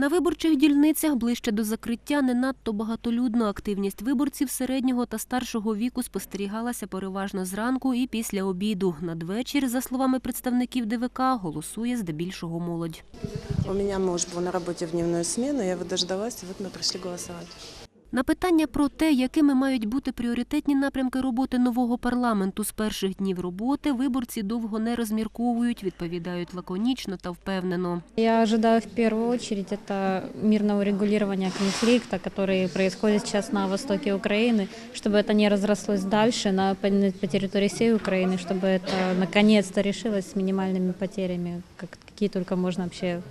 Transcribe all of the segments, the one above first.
На виборчих дільницях ближче до закриття не надто багатолюдно. Активність виборців середнього та старшого віку спостерігалася переважно зранку і після обіду. Надвечір, за словами представників ДВК, голосує здебільшого молодь. У мене муж був на роботі в дневну смену, я його дождалась, и вот мы пришли голосовать. На питання про те, якими мають бути пріоритетні напрямки роботи нового парламенту з перших днів роботи, виборці довго не розмірковують, відповідають лаконічно та впевнено. Я ожидаю в первую очередь это мирного регулирования конфликта, который происходит сейчас на востоке Украины, чтобы это не разрослось дальше на, по, по территории всей Украины, чтобы это наконец-то решилось с минимальными потерями, как, какие только можно вообще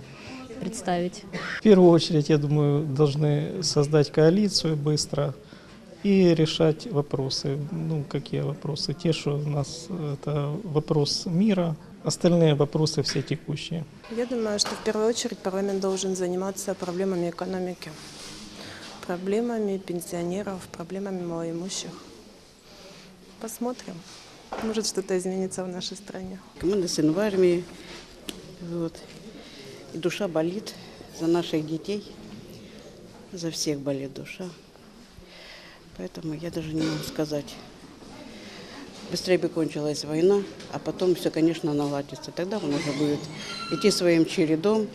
представить. В первую очередь, я думаю, должны создать коалицию быстро и решать вопросы. Ну, какие вопросы? Те, что у нас это вопрос мира, остальные вопросы все текущие. Я думаю, что в первую очередь парламент должен заниматься проблемами экономики, проблемами пенсионеров, проблемами малоимущих. Посмотрим. Может, что-то изменится в нашей стране. Син в армії. Вот. І душа болить за наших дітей. За всіх болить душа. Поэтому я даже не могу сказать. Быстрее бы кончилась война, а потом все, конечно, наладится. Тогда он уже будет идти своим чередом.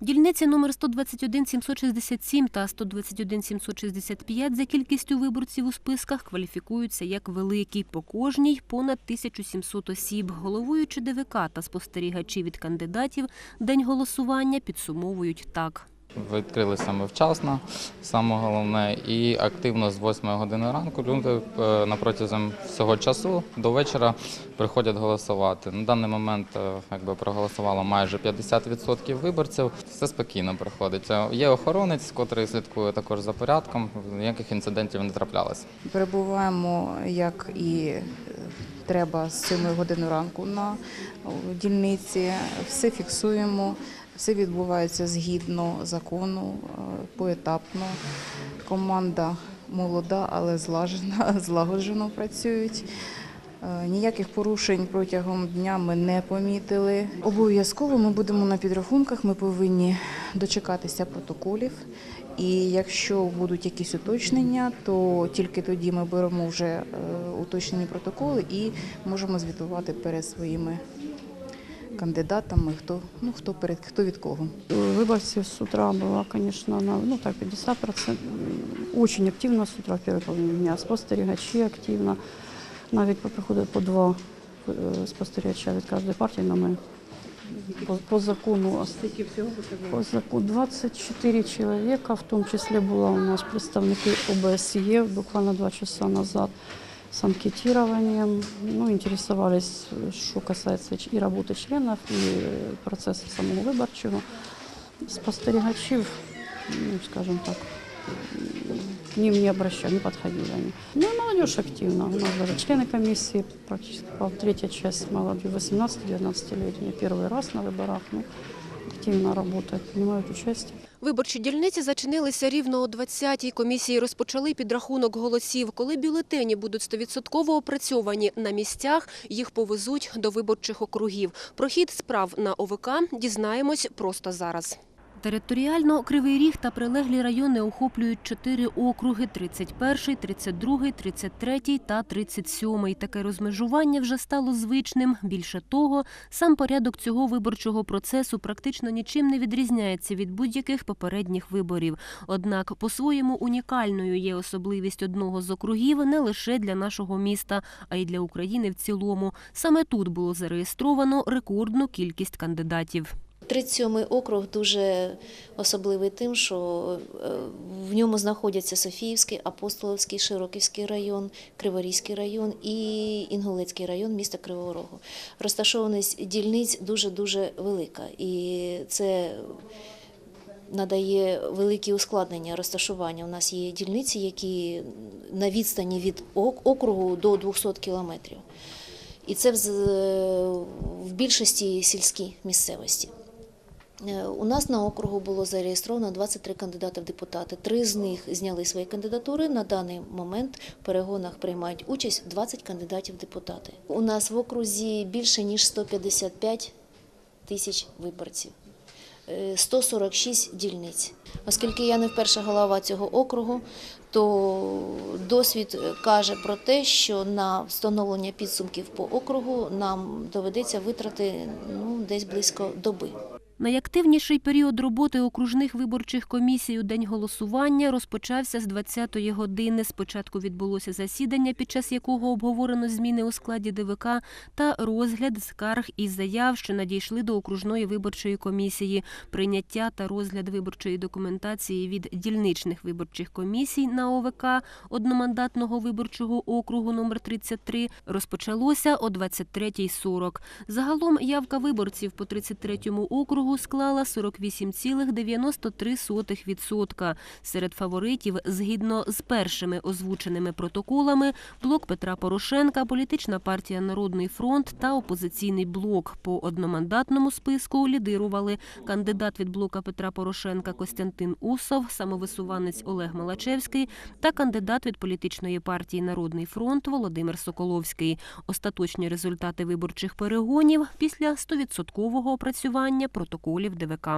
Дільниці номер 121 767 та 121 765 за кількістю виборців у списках кваліфікуються як великі. По кожній понад 1700 осіб. Головуючи ДВК та спостерігачі від кандидатів день голосування підсумовують так. Відкрилися ми вчасно, саме головне, і активно з 8 години ранку люди е, протязі всього часу до вечора приходять голосувати. На даний момент е, якби проголосувало майже 50% виборців. Все спокійно проходить. Е, Є охоронець, котрий слідкує також за порядком. Ніяких інцидентів не траплялося. Перебуваємо, як і треба з 7 години ранку на дільниці. Все фіксуємо, все відбувається згідно закону, е, поетапно. Команда молода, але злажена, злагоджено працюють. Е, Ніяких порушень протягом дня ми не помітили. Обов'язково ми будемо на підрахунках. Ми повинні дочекатися протоколів. І якщо будуть якісь уточнення, то тільки тоді ми беремо вже е, уточнені протоколи і можемо звітувати перед своїми кандидатами, хто ну хто перед хто від кого. Выборцев с утра было, конечно, на, ну так, 50%. м, Очень активно с утра в первой дня. Спостерігачі активно. Навіть приходить по два е, спостерігача від кожної партії, але ми по, по закону по закону 24 чоловіка, в тому числі була у нас представники ОБСЄ буквально два часа назад с анкетированием, ну, интересовались, что касается ч- и работы членов, и э, процесса самого виборчого. Спостерігачів, ну, скажем так, м, к ним не обращали, не подходили они. Ну, и молодежь активна. У нас даже члены комиссии, практически по третья часть молодых, 18-19-летние, первый раз на выборах, ну, активно работают, принимают участие. Виборчі дільниці зачинилися рівно о 20-й. Комісії розпочали підрахунок голосів. Коли бюлетені будуть стовідсотково опрацьовані на місцях, їх повезуть до виборчих округів. Про хід справ на ОВК дізнаємось просто зараз. Територіально Кривий Ріг та прилеглі райони охоплюють чотири округи – 31, 32, 33 та 37. Таке розмежування вже стало звичним. Більше того, сам порядок цього виборчого процесу практично нічим не відрізняється від будь-яких попередніх виборів. Однак по-своєму унікальною є особливість одного з округів не лише для нашого міста, а й для України в цілому. Саме тут було зареєстровано рекордну кількість кандидатів. 37-й округ дуже особливий тим, що е, в ньому знаходяться Софіївський, Апостолівський, Широківський район, Криворізький район і Інгулецький район міста Кривого Рогу. Розташованість дільниць дуже-дуже велика. І це надає великі ускладнення розташування. У нас є дільниці, які на відстані від округу до 200 кілометрів. І це в більшості сільській місцевості. Е, У нас на округу було зареєстровано 23 кандидати в депутати. Три з них зняли свої кандидатури. На даний момент в перегонах приймають участь 20 кандидатів в депутати. У нас в окрузі більше ніж 155 тисяч виборців. е, 146 дільниць. Оскільки я не вперше голова цього округу, то досвід е, каже про те, що на встановлення підсумків по округу нам доведеться витрати ну, десь близько доби. Найактивніший період роботи окружних виборчих комісій у день голосування розпочався з 20-ї години. Спочатку відбулося засідання, під час якого обговорено зміни у складі ДВК та розгляд скарг і заяв, що надійшли до окружної виборчої комісії, прийняття та розгляд виборчої документації від дільничних виборчих комісій на ОВК одномандатного виборчого округу номер 33 розпочалося о 23.40. Загалом явка виборців по 33-му округу склала 48,93%. Серед фаворитів, згідно з першими озвученими протоколами, блок Петра Порошенка, політична партія Народний фронт та опозиційний блок. По одномандатному списку лідирували кандидат від блока Петра Порошенка Костянтин Усов, самовисуванець Олег Малачевський та кандидат від політичної партії Народний фронт Володимир Соколовський. Остаточні результати виборчих перегонів після 100% опрацювання протоколів ДВК.